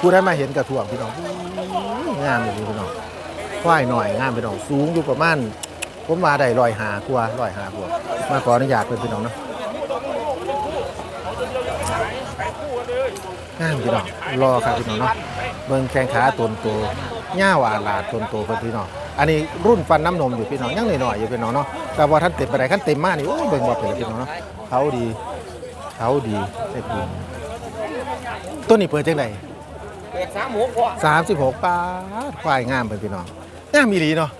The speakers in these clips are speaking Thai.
ผู้ได้มาเห็นกระถ่วงพี่น้องงามเลยพี่น้องควายหน่อยงามพี่น้องสูงอยู่ประมาณผมมาได้ลอยหากว่าลอยหากว่ามาขออนุญาตเพื่อนพี่น้องเนาะงามพี่น้องรอครับพี่น้องเนาะเบิ่งแข้งขาตนโตย่าวาลาดตนโตเพื่อนพี่น้องอันนี้รุ่นฟันน้ำนมอยู่พี่น้องยังหน่อยๆอยู่พี่น้องเนาะแต่ว่าท่านเต็มไปไหนขั้นเต็มมากนี่โอ้ยเบิ่งบ่เป็นเลยพี่น้องเนาะเขาดีเขาดีเต็มดีต้นนี้เปิดจังได เปิดสามหกพ่อสามสิบหกปาดควายงามเป็นพี่น้องงามมีหลีเนาะ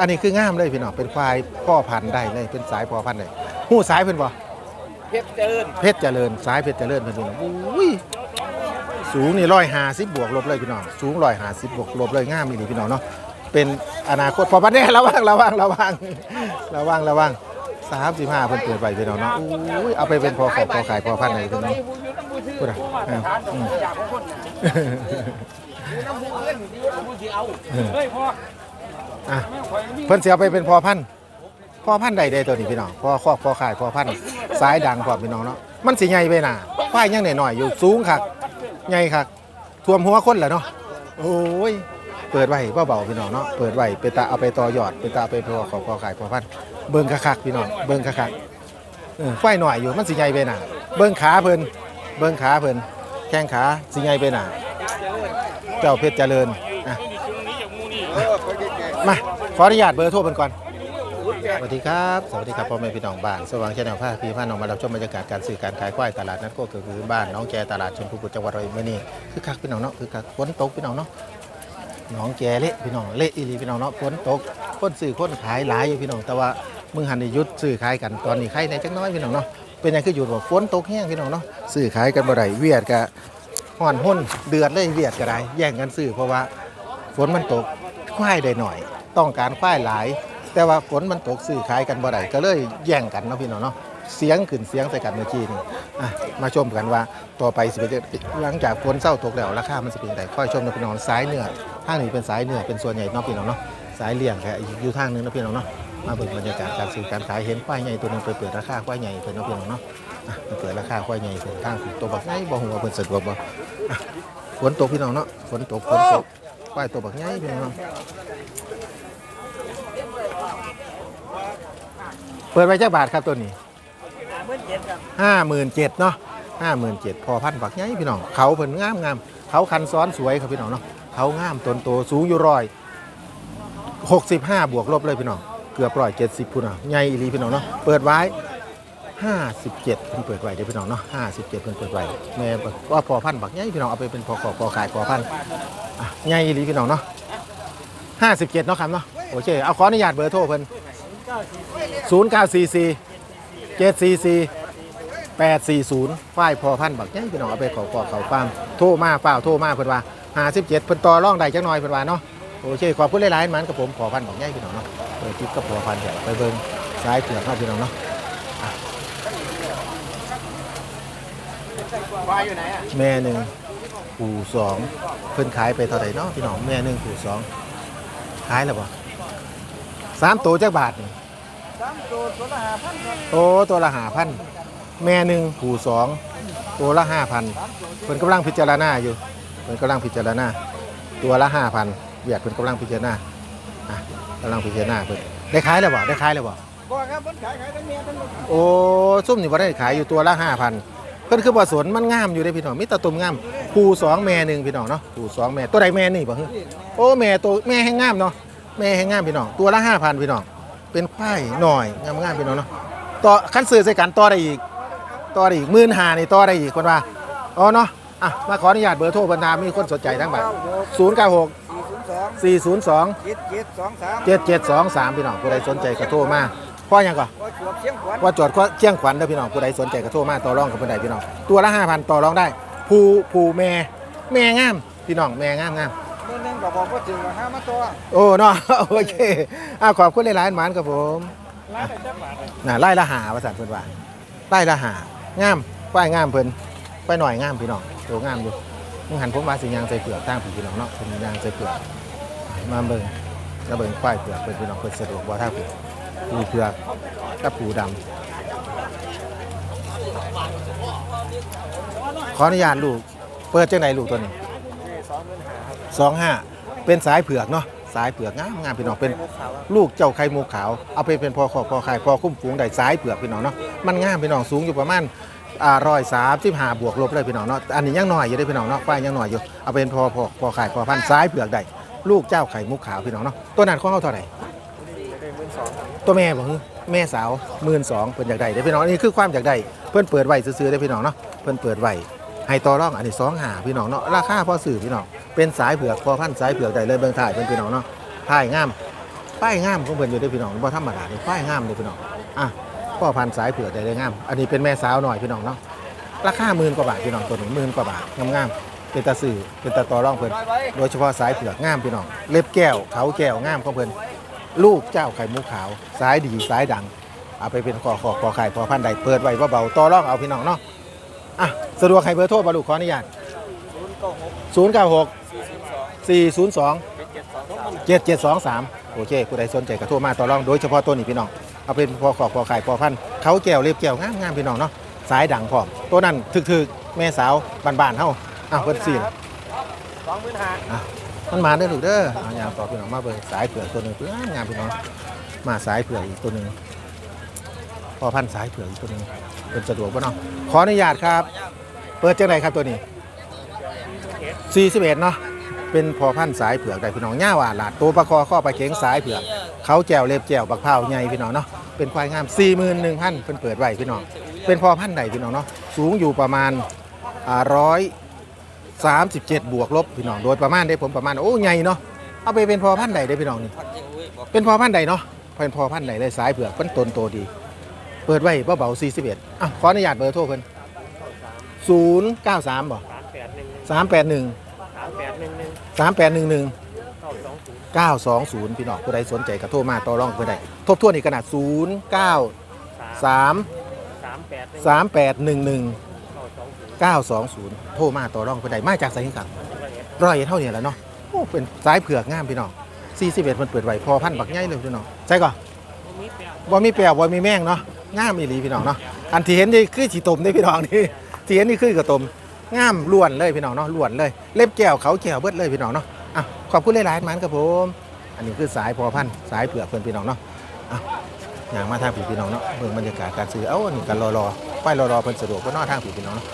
อันนี้คืองามเลยพี่น้องเป็นควายพ่อพันธุ์ได้เลยเป็นสายพ่อพันธุ์เลยหูสายเพิ่นบ่เพชรเจริญเพชรเจริญสายเพชรเจริญเพิ่นพี่น้องอุ้ยสูงนี่ร้อยห้าสิบบวกลบเลยพี่น้องสูงร้อยห้าสิบบวกลบเลยงามมีหลีพี่น้องเนาะเป็นอนาคตพอพันธุ์แน่ระวังระวังระวังระวังระวังสามสิบห้าเพิ่นเปิดไปพี่น้องเนาะอุ้ยเอาไปเป็นพอขอบพอขายพอพันธุ์เลยพี่น้อง พูดอะอ่าอืมอยากของคนน้ำมูเงินอยู่น้ำมูสิเอาเฮ้ยพ่ออะแม่ข่อยมีเพิ่นสิเอาไปเป็นพอพันธุ์พอพันธุ์ใดใดตัวนี้พี่น้องพอครอบพอขายพอพันธุ์สายดังพอพี่น้องเนาะมันสิใหญ่ไปหน่าควายยังหน่อยๆอยู่สูงคักใหญ่คักท่วมหัวคนแหละเนาะโอ้ยเปิดไว้เบาๆพี่น้องเนาะเปิดไว้เป็นตาเอาไปต่อยอดเป็นตาเอาไปพอขอบพอขายพอพันธุ์เบิ่งคักๆพี่น้องเบิ่งคักๆเออควายหน่อยอยู่มันสิใหญ่ไปหน่าเบิ่งขาเพิ่น เบิ่งขาเพิ่นแข้งขาสิใหญ่ไปหน่าเจ้าเพชรเจริญอะมาขออนุญาตเบอร์โทรเพิ่นก่อนสวัสดีครับ สวัสดีครับพ่อแม่พี่น้องบ้านสว่างแชนแนลผ้าพี่ผ้าน้องมารับชมบรรยากาศการซื้อการขายควายตลาดนัดก็คือ บ้านน้องแกตลาดชนพูบุรีจังหวัดร้อยเอ็ดมื่อนี้คือคักพี่น้องเนาะคือคักฝนตกพี่น้องเนาะน้องแกเละพี่น้องเละอีหลีพี่น้องเนาะฝนตกคนซื้อคนขายหลายอยู่พี่น้องแต่ว่ามึงหันได้หยุดซื้อขายกันตอนนี้ใครในจักหน้อยพี่น้องเนาะ เป็นยังคือหยุดว่าฝนตกแห้งพี่น้องเนาะซื้อขายกันบ่ได้เวียดกะห่อนหุ้นเดือดเลยเวียดก็ได้แย่งกันซื้อเพราะว่าฝนมันตกควายได้หน่อย ต้องการควายหลาย แต่ว่าฝนมันตกซื้อขายกันบ่ได้ก็เลยแย่งกันเนาะพี่น้องเนาะเสียงขึ้นเสียงใส่กันเมื่อกี้นี่มาชมกันว่าต่อไปสิเป็นจังหลังจากฝนเศร้าตกแล้วราคามันจะเป็นไงค่อยชมนะพี่น้องสายเนื้อทางนี้เป็นสายเนื้อเป็นส่วนใหญ่เนาะพี่น้องเนาะสายเลี้ยงแค่อยู่ทางนึงนะพี่น้องเนาะ มาเบิ่งบรรยากาศการซื้อการขายเห็นควายใหญ่ตัวนึงไปเปิดราคาควายใหญ่เพิ่นเนาะพี่น้องเนาะอะไปเปิดราคาควายใหญ่เพิ่นทางตัวบักใหญ่บ่ฮู้ว่าเพิ่นสะดวกบ่อะฝนตกพี่น้องเนาะฝนตกฝนตกควายตัวบักใหญ่พี่น้องเนาะเปิดไว้เจ้าบาทครับตัวนี้ห้าหมื่นเจ็ดเนาะห้าหมื่นเจ็ดพอพันบักใหญ่พี่น้องเขาเพิ่นงามงามเขาคันซ้อนสวยครับพี่น้องเนาะเขางามตนโตสูงอยู่ร้อยหกสิบห้าบวกลบเลยพี่น้อง เกือบร้อยเจ็ดสิบพุ่นอะใหญ่อีหลีพี่น้องเนาะเปิดไว้ห้าสิบเจ็ดเพิ่นเปิดไว้เดี๋ยวพี่น้องเนาะห้าสิบเจ็ดเพิ่นเปิดไว้แม่บอกว่าพอพันบักใหญ่พี่น้องเอาไปเป็นพอขอพอขายพอพันอะใหญ่อีหลีพี่น้องเนาะห้าสิบเจ็ดเนาะครับเนาะโอเคเอาขออนุญาตเบอร์โทรเพิ่น0 9 4 4 7 4 4 8 4 0ฝ่ายพอพันบักยังพี่น้องเอาไปขอขอเขาฟังโทรมาเปล่าโทรมาเพิ่นว่า57เพิ่นต่อรองได้จักหน่อยเพิ่นว่าเนาะ โอเคขอบคุณหลายๆมันกับผมขอพันบักยังพี่น้องเนาะเปิดคลิปกับพอพันเดี๋ยวไปเบิ่งซ้ายเผือกเนาะพี่น้องเนาะควายอยู่ไหนอะแม่หนึ่งปู่สองเพิ่นขายไปเท่าไหร่เนาะพี่น้องแม่หนึ่งปู่สองขายแล้วบ่สามตัวจักบาทนี่สามตัวตัวละห้าพันครับโอ้ตัวละห้าพันแม่หนึ่งผู้สองตัวละห้าพันเพิ่นกำลังพิจารณาอยู่เพิ่นกำลังพิจารณาตัวละห้าพัน อยากเป็นกำลังพิจารณาอะกำลังพิจารณาเพื่นได้ขายแล้วบ่ได้ขายแล้วบ่บ่ครับมันขายขายทั้งเมียทั้งลูกโอ้ซุ่มนี่บ่ได้ขายอยู่ตัวละ5,000เพิ่นคือบ่สวนมันงามอยู่เด้พี่น้องมิตรตุ่มงามคู่สองแม่หนึ่งพี่น้องเนาะคู่สองแม่ตัวใดแม่นี่บ่เฮ้ยโอ้แม่ตัวแม่แห้งงามเนาะแม่แห้งงามพี่น้องตัวละห้าพันพี่น้องเป็นควายหน่อยงามๆพี่น้องเนาะต่อขั้นซื้อใส่กันต่อได้อีกต่อได้อีกมื่นหานี่ต่อได้อีกคนว่าอ๋อเนาะอะมาขออนุญาตเบอร์โทรบรรดามีคนสนใจทั้งบัตร096 องสี่ศูนย์สองเจ็ดเจ็ดสองสามเจ็ดเจ็ดสองสามพี่น้องผู้ใดสนใจก็โทรมาพ่อยังก่อนว่าจวบเชียงขวัญว่าจอดก็เชียงขวัญเด้อพี่น้องผู้ใดสนใจก็โทรมาต่อรองกับผู้ใดพี่น้องตัวละห้าพันต่อรองได้ ผู้ผู้แม่แม่งาม พี่น้องแม่งามงามเมื่อนึงก็บอกว่าถึงว่าห้ามาตัวโอ้เนาะโอเคอะขอบคุณหลายๆหมานครับผมร้านไหนจะบาทน่ะไล่ละหาว่าสัตว์เพิ่นว่าไล่ละหางามป้ายงามเพิ่นไปหน่อยงามพี่น้องตัวงามอยู่มึงหันผมมาสิยางใส่เปลือกทางพี่น้องเนาะผมยางใส่เปลือก มาเบิ่งแล้วเบิ่งป้ายเปลือกเพิ่นพี่น้องเพิ่นสะดวกบ่ทางพี่มีเปลือกกับผูดำขออนุญาตลูก เปิดจังไหนลูกตัวนี้สองห้าเป็นสายเผือกเนาะสายเผือกงามงามพี่น้องเป็นลูกเจ้าไข่มุกขาว เอาไปเป็นพอขอพอไข่พอคุ้มฝูงได้สายเผือกพี่น้องเนาะมันงามพี่น้องสูงอยู่ประมาณร้อยสามสิบห้าบวกลบเลยพี่น้องเนาะอันนี้ยังหน่อยอยู่ได้พี่น้องเนาะควายยังหน่อยอยู่เอาเป็นพอพอพอไข่พอพันสายเผือกได้ ลูกเจ้าไข่มุกขาวพี่น้องเนาะตัวนั้นของเขาเท่าไหร่ตัวแม่บอกแม่สาวหมื่นสองเพิ่นอยากได้ได้อพี่น้องอันนี้คือความอยากได้เพิ่นเปิดไว้ซื้อๆได้อพี่น้องเนาะเพิ่นเปิดไว้ให้ต่อรองอันนี้สองหาพี่น้องเนาะราคาพอสื่อพี่น้องเป็นสายเผือกพอพันธุ์สายเผือกได้เลยเบิ่งถ่ายเพิ่นพี่น้องเนาะถ่ายงามป้ายงามของเพิ่นอยู่เด้พี่น้องบ่ธรรมดาเลยป้ายงามเลยพี่น้องอะพ่อพันธุ์สายเผือกได้เลยงาม อันนี้เป็นแม่สาวหน่อยพี่น้องเนาะราคาหมื่นกว่าบาทพี่น้องตัวนี้หมื่นกว่าบาทงามๆ เป็นตาสื่อเป็นตาต่อรองเพิ่นโดยเฉพาะสายเผือกงามพี่น้องเล็บแก้วเขาแก้วงามของเพิ่นลูกเจ้าไข่มุกขาวสายดีสายดัง เอาไปเป็นคอคอคอไข่พอพันธุ์ใดเปิดไว้เบาๆต่อรองเอาพี่น้องเนาะอะสะดวกให้เบอร์โทรบ่ลูกขออนุญาต096 402 7723 โอเคผู้ใดสนใจก็โทรมาต่อรองโดยเฉพาะตัวนี้พี่น้อง เอาเป็นพอขอบพอไข่พอพันธุ์เขาแก้วเรียบแก้วงามงามพี่น้องเนาะสายดังพร้อม ตัวนั้นถึกๆแม่สาวบ้านๆเฮา อ้าวเพิ่นสี่ล่ะสองหมื่นห้าอะมันมาเด้อลูกเด้อเอาอย่างต่อพี่น้องมาเบิ่งสายเผือกตัวหนึงเพื่อนงามพี่น้องมาสายเผือกอีกตัวหนึงพอพันธุ์สายเผือกอีกตัวหนึงเป็นสะดวกบ่เนาะขออนุญาตครับ เปิดจังไดครับตัวนี้41เนาะเป็นพอพันธุ์สายเผือกได้พี่น้องย่าหวานหลาดตัวประคอข้อปลาเข็งสายเผือกเขาแจวเล็บแจวบักเผาวใหญ่พี่น้องเนาะเป็นควายงาม41,000เพิ่นเปิดไว้พี่น้องเป็นพอพันธุ์ใดพี่น้องเนาะสูงอยู่ประมาณอ่าร้อย สามสิบเจ็ดบวกลบพี่น้องโดยประมาณได้ผมประมาณโอ้ใหญ่เนาะเอาไปเป็นพอพันธุ์ใดได้พี่น้องนี่เป็นพอพันธุ์ใดเนาะเป็นพอพันธุ์ใดเลยสายเผือกเพิ่นตนโตดี เปิดไว้เบาๆ41อะขออนุญาตเบอร์โทรเพิ่น093บ่สามแปดหนึ่ง381สามแปดหนึ่งหนึ่ง381เก้าสองศูนย์920 พี่น้องผู้ใดสนใจก็โทรมาต่อรองเพื่อได้ทบทวนอีกขนาด 0 9สาม3สามแปดหนึ่ง3 8 1 1 920 โทรมาต่อรองเพื่อได้มาจากไสกันครับร้อยเอ็ดเท่านี้แหล้วเนาะโอ้เป็นสายเผือกงามพี่น้อง41มันเปิดไว้พอพันบักใหญ่เลยพี่น้องใช่ก่อนมีแปดบ่มีแปลวบ่มีแม่งเนาะงามอีหลีพี่น้องเนาะอันที่เห็นนี่คือฉีตมนี่พี่น้องนี่ที่เห็นนี่คือกระตมงามล้วนเลยพี่น้องเนาะล้วนเลย เล็บแก้วเขาแก้วเบิดเลยพี่น้องเนาะอะขอบคุณหลายๆมันครับผม อันนี้คือสายพอพันธุ์สายเผือกเพื่อนพี่น้องเนาะอะอย่างมาทางผีพี่น้องเนาะเบิ่งบรรยากาศการซื้อเอ้าอันนี่กันรอรอๆไปรอรอๆเพิ่นสะดวกก็นอทางผีพี่น้องเนาะ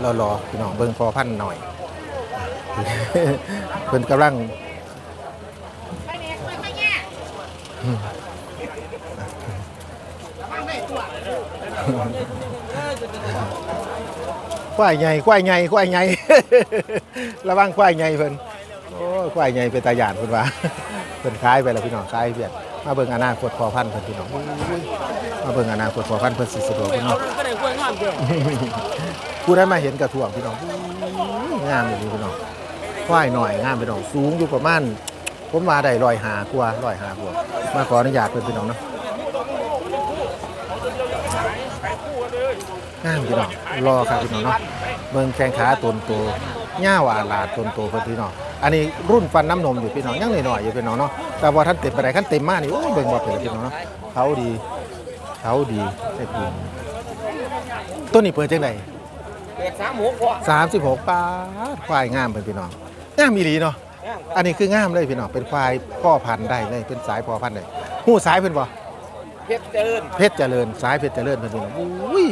เรอรอพี่น้องเบิ่งพอพันหน่อยเพิ่นกำลังควายใหญ่ควายใหญ่ควายใหญ่ระวังควายใหญ่เพิ่นโอ้ควายใหญ่เป็นตาหยาดเพิ่นว่าเพิ่นขายไปแล้วพี่น้องขายเบียด มาเบิ่งอนาคตพอพันธุ์เพิ่นพี่น้องมาเบิ่งอนาคตพอพันธุ์เพิ่นสิสะดวกพี่น้องก็ได้กล้วยงามเด้อผู้ใดมาเห็นกระถ่วงพี่น้องงามอยู่พี่น้องควายหน่อยงามพี่น้องสูงอยู่ประมาณผมมาได้ร้อยหากว่าร้อยหากว่ามาขออนุญาตเพิ่นพี่น้องเนาะงามพี่น้องรอครับพี่น้องเนาะเบิ่งแข้งขาตนโตย่าหวาลาตนโตเพิ่นพี่น้อง อันนี้รุ่นฟันน้ำนมอยู่พี่น้องยังน้อยๆอยู่พี่น้องเนาะแต่ว่าท่านเต็มไปไหนขั้นเต็มมากนี่โอ้ยเบิ่งบ่เป็นพี่น้องเนาะเขาดีเขาดีได้พี่ต้นนี้เปิดจังไดแปดสามหกพ่อ36ปาดควายงามเพิ่นพี่น้องงามอีหลีเนาะอันนี้คืองามเลยพี่น้องเป็นควายพ่อพันธุ์ได้เลยเป็นสายพ่อพันธุ์เลยหู้สายเพิ่นบ่เพชรเจริญเพชรเจริญสายเพชรเจริญเพิ่นพี่น้องอุ้ย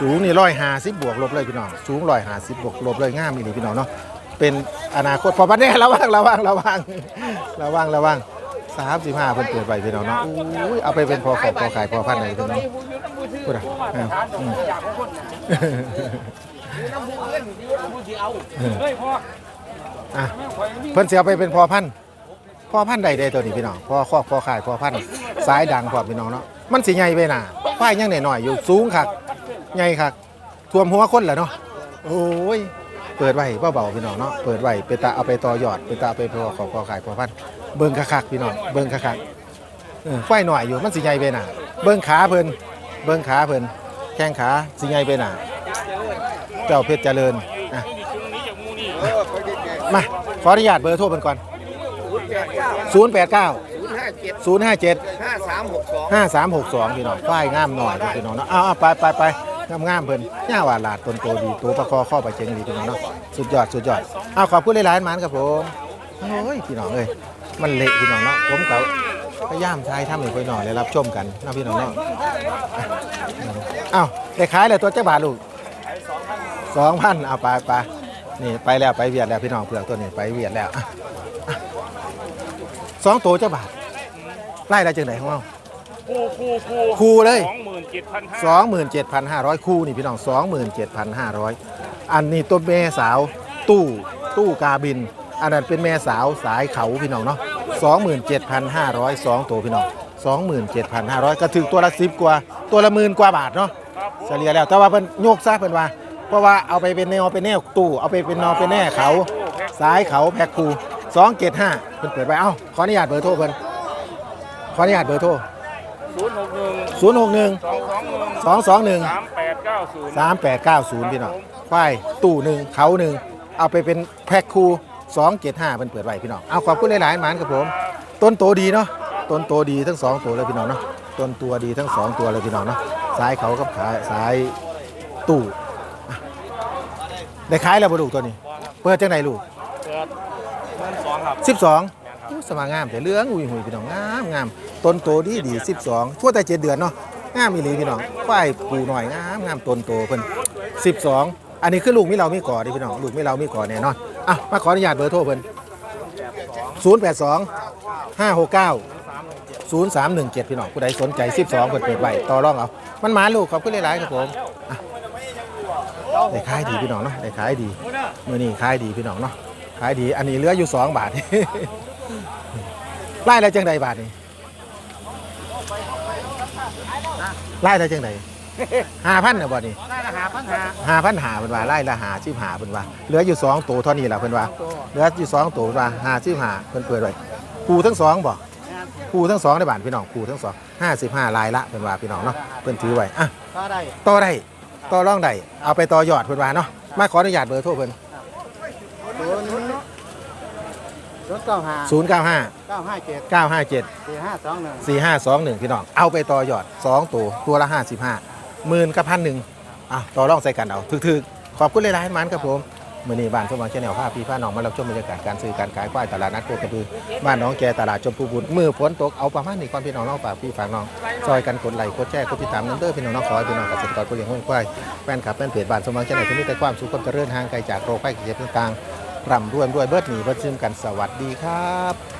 สูงนี่ร้อยหาสิบบวกลบเลยพี่น้องสูงร้อยหาสิบบวกลบเลยง่ามมีนี่พี่น้องเนาะ เป็นอนาคตพอปันแน่ระวังระวังระวังระวังระวังสามสิบห้าเพิ่นเปิดไปพี่น้องเนาะอุ้ยเอาไปเป็นพอขอบพอขายพอพันธุ์เลยพี่น้องพูดอะอ่าอืมอยากของคนอยู่น้ำมูเล่นอยู่น้ำมูที่เอาเฮ้ยพ่ออะแม่ข่อยมีเพิ่นสิเอาไปเป็นพอพันธุ์พอพันธุ์ใดใดตัวนี้พี่น้องพอครอบพอขายพอพันธุ์สายดังพร้อมพี่น้องเนาะมันสิใหญ่ไปหน่าควายยังหน่อยๆอยู่สูงคักใหญ่ครับท่วมหัวคนแหละเนาะโอ้ย เปิดไว้เบาๆพี่น้องเนาะเปิดไว้เป็นตาเอาไปต่อยอดเป็นตาเอาไปพอขอพอขายพอพันเบิ่งคักๆพี่น้องเบิ่งคักๆเออควายหน่อยอยู่มันสิใหญ่ไปหน่ะเบิ่งขาเพิ่นเบิ่งขาเพิ่นแข้งขาสิใหญ่ไปหน่ะเจ้าเพชรเจริญอะมาขออนุญาตเบอร์โทรเพิ่นก่อนศูนย์แปดเก้า089นย์ห้าเจ็ดศูนย์ห้าเจ็ดห้าสามหกสองห้าสามหกสองพี่น้องฝ้ายงามหน่อยพี่น้องเนาะเอาเอาไปไปไป งามงามๆเพิ่นย่าว่าหลาดตนโตดีตัวประคอข้าไปเจงดีพี่น้องเนาะสุดยอดสุดยอดเอาขอบคุณหลายๆมันครับผมโอ้ยพี่น้องเอ้ยมันเละพี่น้องเนาะผมเขาพยายามทายทำให้พี่น้องได้รับชมกันเนาะพี่น้องเนาะเอาได้ขายเลยตัวเจ้าบาทลูกสองพันเอาไปไปนี่ไปแล้วไปเวียดแล้วพี่น้องเผือกตัวนี้ไปเวียดแล้วสองตัวเจ้าบาทไล่ได้จังไหนของเรา คู่คู่คู่คู่เลย สองหมื่นเจ็ดพันห้าสองหมื่นเจ็ดพันห้าร้อยคู่นี่พี่น้องสองหมื่นเจ็ดพันห้าร้อยอันนี้ตัวแม่สาวตู้ตู้กาบิน อันนั้นเป็นแม่สาวสายเขาพี่น้องเนาะสองหมื่นเจ็ดพันห้าร้อยสองตัวพี่น้องสองหมื่นเจ็ดพันห้าร้อยก็ถึงตัวละสิบกว่า ตัวละหมื่นกว่าบาทเนาะครับผมเฉลี่ยแล้วแต่ว่าเพิ่นโยกซะเพิ่นว่า เพราะว่าเอาไปเป็นแนวเป็นแนวตู้เอาไปเป็นนอเป็นแน่เขาสายเขาแพ็คคูสองเจ็ดห้าเพิ่นเปิดไปเอ้าขออนุญาตเบอร์โทรเพิ่นขออนุญาตเบอร์โทร ศูนย์หกหนึ่งศูนย์หกหนึ่งสองสองหนึ่งสองสองหนึ่งสามแปดเก้าศูนย์สามแปดเก้าศูนย์พี่น้องควายตู้หนึ่งเขาหนึ่งเอาไปเป็นแพ็คคูสองเจ็ดห้าเป็นเปิดไว้พี่น้องเอาขอบคุณหลายๆหมานครับผม ต้นโตดีเนาะต้นโตดีทั้งสองตัวเลยพี่น้องเนาะต้นตัวดีทั้งสองตัวเลยพี่น้องเนาะซ้ายเขากับขาซ้ายตู้อะได้ขายแล้วบ่ลูกตัวนี้ เปิดจังไหนลูกเกิดเงินสองครับสิบสอง สมางามแต่เรื่องอุ้ยหุยพี่น้องงามงามต้นโตดีดีสิบสองชั่วแต่เจ็ดเดือนเนาะงามอีหลีพี่น้องควายปูหน่อยงามงามต้นโตเพิ่นสิบสองอันนี้คือลูกมิเรามีก่อดิพี่น้องลูกมิเรามีก่อแน่นอนอะมาขออนุญาตเบอร์โทรเพิ่นศูนย์แปดสองห้าหกเก้าศูนย์สามหนึ่งเจ็ดพี่น้องผู้ใดสนใจสิบสองเปิดเปิดไว้ต่อรองเอามันมาลูกขอบคุณหลายๆครับผมอะได้ขายดีพี่น้องเนาะได้ขายดีมื่อนี้ขายดีพี่น้องเนาะขายดีอันนี้เหลืออยู่สองบาท ไล่ได้จังใดบาทนี่ไล่ได้จังใดห้าพันนะบ่นี่ได้ละหาพันหาห้าพันหาเป็นว่าไล่ละหาชิบหาเป็นว่าเหลืออยู่สองตัวเท่านี้แหละเพิ่นว่าเหลืออยู่สองตัวเพิ่นว่าหาชิบหาเพิ่นเปิดไว้ปูทั้งสองบ่ปูทั้งสองในบ้านพี่น้องปูทั้งสองห้าสิบห้าลายละเพิ่นว่าพี่น้องเนาะเพิ่นถือไว้อะก็ได้ต่อได้ต่อรองได้เอาไปต่อยอดเพิ่นว่าเนาะมาขออนุญาตเบอร์โทรเพิ่น ศูนย์ ศูนย์เก้าห้าศูนย์เก้าห้าเก้าห้าเจ็ดเก้าห้าเจ็ดสี่ห้าสองหนึ่งสี่ห้าสองหนึ่งพี่น้อง เอาไปต่อยอดสองตัว ตัวละห้าสิบห้าหมื่นกับพันหนึ่งอะต่อรองใส่กันเอาถึกๆ ขอบคุณเลยนะให้มันครับผมมื่อนี้บ้านสมหวังเชนแนลภาพพี่ผ้าน้องมารับชมบรรยากาศการซื้อการขายควายตลาดนัดโคกระบือบ้านน้องแกตลาดชมพูบุญมือฝนตกเอาประมาณนี้ก่อนพี่น้องน้องฝากพี่ฝากน้องซอยกันกดไลค์กดแชร์กดติดตามน้ำเด้อพี่น้องน้องขอให้พี่น้องเกษตรกรผู้เลี้ยงห้วยควายแฟนคลับแฟนเพจบ้านสมหวังเชนแนลที่มีแต่ความสุขความเจริญห่างไกลจากโรคภัยเจ็บต่างๆ ร่ำรวยรวยเบิดหนีเบิดซึมกันสวัสดีครับ